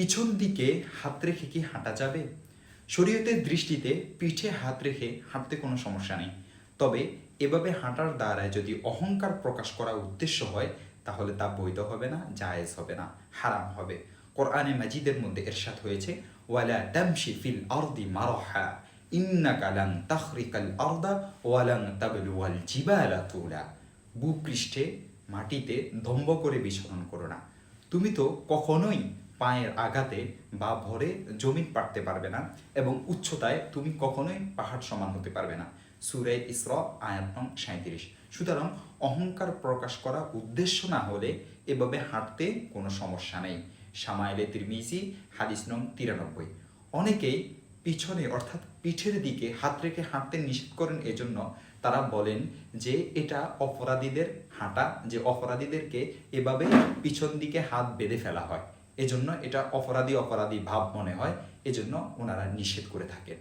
পিছন দিকে হাত রেখে কি হাঁটা যাবে? শরীয়তের দৃষ্টিতে পিঠে হাত রেখে হাঁটতে কোনো সমস্যা নেই। তবে এভাবে হাঁটার দ্বারায় যদি অহংকার প্রকাশ করা উদ্দেশ্য হয়, তাহলে তা বৈধ হবে না, জায়েজ হবে না, হারাম হবে। কোরআনে মাজিদের মধ্যে এরশাদ হয়েছে, ওয়ালা তামশি ফিল আরদি মারহা, ইন্নাকা লান তাখরিকাল আরদা ওয়ালান তাবলুয়াল জিবালা তুলা। ভূপৃষ্ঠে মাটিতে দম্ভ করে বিচরণ করো না। তুমি তো কখনোই পায়ের আঘাতে বা ভরে জমিন পাড়তে পারবে না এবং উচ্চতায় তুমি কখনোই পাহাড় সমান হতে পারবে না। সুরে ইসর, আয়াত নং সাঁত্রিশ সুতরাং অহংকার প্রকাশ করা উদ্দেশ্য না হলে এভাবে হাঁটতে কোনো সমস্যা নেই। সামাইলে তিরমিজি, হাদিস নং তিরানব্বই। অনেকেই পিছনে অর্থাৎ পিঠের দিকে হাত রেখে হাঁটতে নিষেধ করেন এজন্য তারা বলেন যে এটা অপরাধীদের হাঁটা, যে অপরাধীদেরকে এভাবে পিছন দিকে হাত বেঁধে ফেলা হয়। এজন্য এটা অপরাধী অপরাধী ভাব মনে হয় এজন্য ওনারা নিষেধ করে থাকেন।